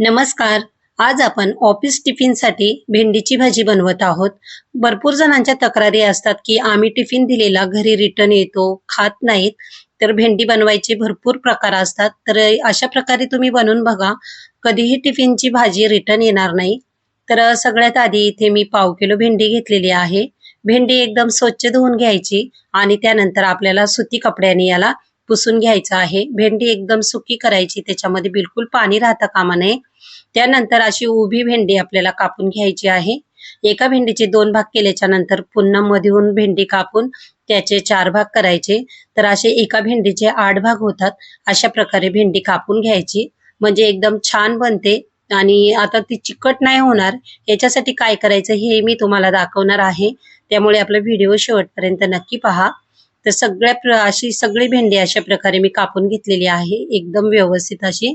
नमस्कार. आज आपण ऑफिस टिफिनसाठी भेंडीची भाजी बनवत आहोत. भरपूर जणांच्या तक्रारी असतात की आम्ही टिफिन दिलेला घरी रिटर्न येतो खात नाहीत. तर भेंडी बनवायचे भरपूर प्रकार असतात. तर अशा प्रकारे तुम्ही बनवून बघा. कधीही टिफिनची भाजी रिटर्न येणार नाही. तर सगळ्यात आधी इथे मी पाव किलो भेंडी घेतलेली आहे. भेंडी एकदम स्वच्छ धुवून घ्यायची आणि त्यानंतर आपल्याला सुती कपड्याने याला पुसून घ्यायचं आहे. भेंडी एकदम सुकी करायची त्याच्यामध्ये बिलकुल पाणी राहता कामा नये त्यानंतर अशी उभी भेंडी आपल्याला कापून घ्यायची आहे. एका भेंडीचे दोन भाग केल्याच्यानंतर पुन्हा मधून भेंडी कापून त्याचे चार भाग करायचे. तर असे एका भेंडीचे आठ भाग होतात. अशा प्रकारे भेंडी कापून घ्यायची. म्हणजे एकदम छान बनते. आणि आता ती चिकट नाही होणार. याच्यासाठी काय करायचं हे मी तुम्हाला दाखवणार आहे. त्यामुळे आपला व्हिडिओ शेवटपर्यंत नक्की पहा. तर सगळ्या अशी सगळी भेंडी अशा प्रकारे मी कापून घेतलेली आहे. एकदम व्यवस्थित अशी.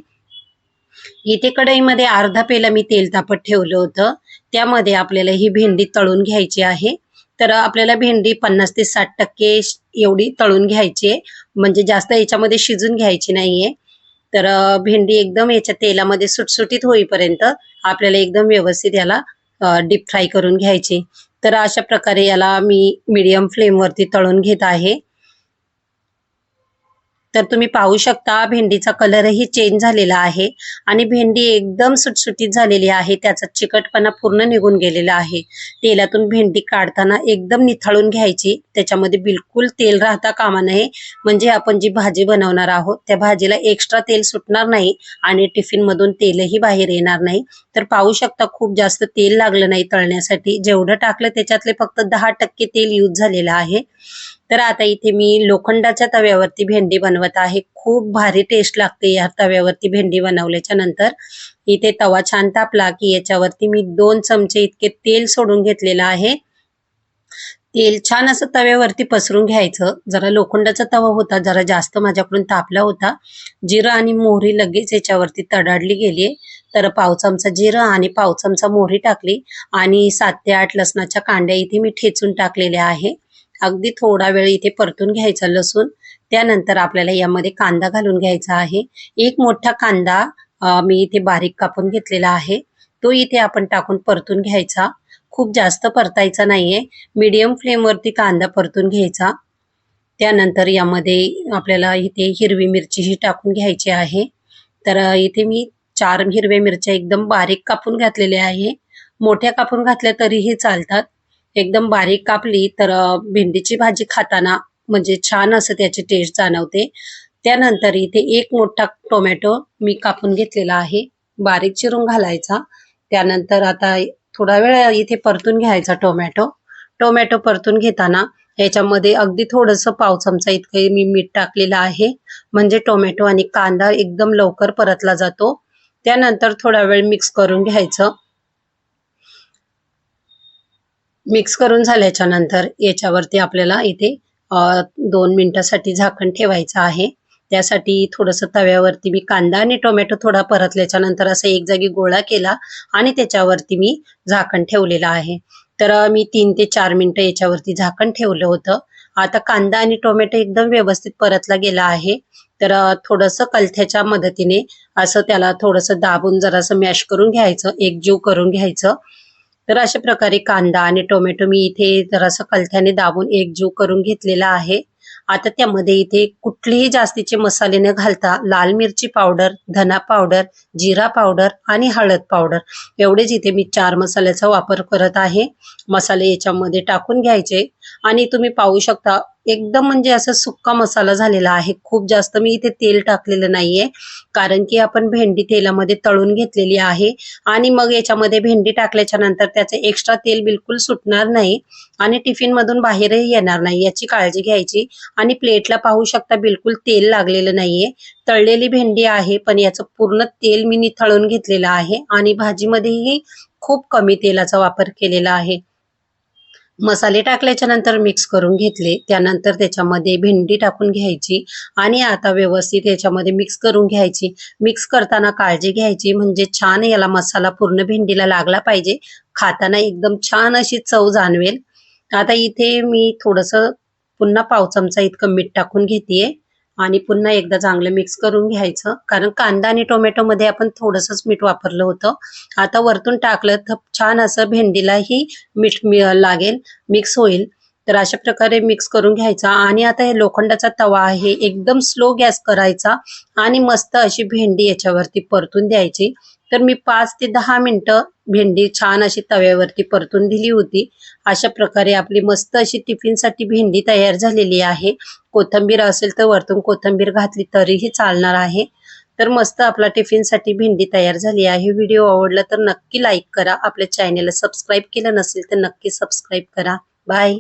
इथे कढईमध्ये अर्धा पेला मी तेल तापत ठेवलं होतं. त्यामध्ये आपल्याला ही भेंडी तळून घ्यायची आहे. तर आपल्याला भेंडी पन्नास ते साठ टक्के एवढी तळून घ्यायची आहे. म्हणजे जास्त याच्यामध्ये शिजून घ्यायची नाहीये. तर भेंडी एकदम याच्या तेलामध्ये सुटसुटीत होईपर्यंत आपल्याला एकदम व्यवस्थित याला डीप फ्राय करून घ्यायची. तर अशा प्रकारे याला मी मीडियम फ्लेमवरती तळून घेत आहे. तर तुम्ही पाहू शकता भेंडीचा कलरही चेंज झालेला आहे आणि भेंडी एकदम सुटसुटीत झालेली आहे. त्याचा चिकटपणा पूर्ण निघून गेलेला आहे. तेलातून भेंडी काढताना एकदम निथाळून घ्यायची. त्याच्यामध्ये बिलकुल तेल राहता कामा नये. म्हणजे आपण जी भाजी बनवणार आहोत त्या भाजीला एक्स्ट्रा तेल सुटणार नाही आणि टिफिन मधून तेलही बाहेर येणार नाही. तर पाहू शकता खूप जास्त तेल लागलं नाही तळण्यासाठी. जेवढं टाकलं त्याच्यातले फक्त दहा टक्के तेल यूज झालेलं आहे. तर आता इथे मी लोखंडाच्या तव्यावरती भेंडी बनवत आहे. खूप भारी टेस्ट लागते या तव्यावरती भेंडी बनवल्याच्या नंतर. इथे तवा छान तापला की याच्यावरती मी दोन चमचे इतके तेल सोडून घेतलेलं आहे. तेल छान असं तव्यावरती पसरून घ्यायचं. जरा लोखंडाचा तवा होता जरा जास्त माझ्याकडून तापला होता. जिरं आणि मोहरी लगेच याच्यावरती तडाडली गेली तर पाव चमचा जिरं आणि पाव चमचा मोहरी टाकली आणि सात ते आठ लसणाच्या कांड्या इथे मी ठेचून टाकलेल्या आहे. अगदी थोडा वेळ इथे परतून घ्यायचा लसूण. त्यानंतर आपल्याला यामध्ये कांदा घालून घ्यायचा आहे. एक मोठा कांदा मी इथे बारीक कापून घेतलेला आहे. तो इथे आपण टाकून परतून घ्यायचा. खूप जास्त परतायचा नाहीये. मीडियम फ्लेमवरती कांदा परतून घ्यायचा. त्यानंतर यामध्ये आपल्याला इथे हिरवी मिरचीही टाकून घ्यायची आहे. तर इथे मी चार हिरव्या मिरच्या एकदम बारीक कापून घातलेल्या आहे. मोठ्या कापून घातल्या तरीही चालतात. एकदम बारीक कापली तर भेंडीची भाजी खाताना म्हणजे छान असं त्याची टेस्ट जाणवते. त्यानंतर इथे एक मोठा टोमॅटो मी कापून घेतलेला आहे. बारीक चिरून घालायचा. त्यानंतर आता थोडा वेळ इथे परतून घ्यायचा टोमॅटो. टोमॅटो परतून घेताना याच्यामध्ये अगदी थोडस पाव चमचा इतकं मी मीठ टाकलेलं आहे. म्हणजे टोमॅटो आणि कांदा एकदम लवकर परतला जातो. त्यानंतर थोडा वेळ मिक्स करून घ्यायचं. मिक्स करून झाल्याच्यानंतर याच्यावरती आपल्याला इथे दोन मिनिटासाठी झाकण ठेवायचं आहे. त्यासाठी थोडस तव्यावरती मी कांदा आणि टोमॅटो थोडा परतल्याच्या नंतर असं एक जागी गोळा केला आणि त्याच्यावरती मी झाकण ठेवलेलं आहे. तर मी तीन ते चार मिनिटं याच्यावरती झाकण ठेवलं होतं. आता कांदा आणि टोमॅटो एकदम व्यवस्थित परतला गेला आहे. तर थोडस कलथ्याच्या मदतीने असं त्याला थोडस दाबून जरासं मॅश करून घ्यायचं एकजीव करून घ्यायचं. तर अशा प्रकारे कांदा आणि टोमॅटो मी इथे जरासं कलथ्याने दाबून एकजीव करून घेतलेला आहे. आता त्यामध्ये इथे कुठलेही जास्तीचे मसाले न घालता लाल मिरची पावडर धना पावडर जिरा पावडर आणि हळद पावडर एवढेच इथे मी चार मसाल्याचा वापर करत आहे. मसाले याच्यामध्ये टाकून घ्यायचे आणि तुम्ही पाहू शकता एकदम म्हणजे असं सुक्का मसाला झालेला आहे. खूप जास्त मी इथे तेल टाकलेलं नाहीये. कारण की आपण भेंडी तेलामध्ये तळून घेतलेली आहे. आणि मग याच्यामध्ये भेंडी टाकल्याच्या नंतर त्याचे एक्स्ट्रा तेल बिलकुल सुटणार नाही. आणि टिफिन मधून बाहेरही येणार नाही. याची काळजी घ्यायची. आणि प्लेटला पाहू शकता बिलकुल तेल लागलेलं नाहीये. तळलेली भेंडी आहे पण याचं पूर्ण तेल मी निथळून घेतलेलं आहे. आणि भाजीमध्येही खूप कमी तेलाचा वापर केलेला आहे. मसाले टाकल्याच्या नंतर मिक्स करून घेतले. त्यानंतर त्याच्यामध्ये भेंडी टाकून घ्यायची आणि आता व्यवस्थित याच्यामध्ये मिक्स करून घ्यायची. मिक्स करताना काळजी घ्यायची म्हणजे छान याला मसाला पूर्ण भेंडीला लागला पाहिजे. खाताना एकदम छान अशी चव जाणवेल. आता इथे मी थोडस पुन्हा पाव चमचा इतकं मीठ टाकून घेतेय. आणि पुन्हा एकदा चांगलं मिक्स करून घ्यायचं. कारण कांदा आणि टोमॅटो मध्ये आपण थोडंसंच मीठ वापरलं होतं. आता वरतून टाकलं तर छान असं भेंडीलाही मीठ लागेल मिक्स होईल. तर अशा प्रकारे मिक्स करून घ्यायचा. आणि आता हे लोखंडाचा तवा आहे एकदम स्लो गॅस करायचा आणि मस्त अशी भेंडी याच्यावरती परतून द्यायची. तर मी पाच ते दहा मिनटं भेंडी छान अशी तव्यावरती परतून दिली होती. अशा प्रकारे आपली मस्त अशी टिफिनसाठी भेंडी तयार झालेली आहे. कोथंबीर असेल तर वरतून कोथंबीर घातली तरीही चालणार आहे. तर मस्त आपला टिफिनसाठी भेंडी तयार झाली आहे. व्हिडिओ आवडला तर नक्की लाईक करा. आपल्या चॅनेलला सबस्क्राईब केलं नसेल तर नक्की सबस्क्राईब करा. बाय.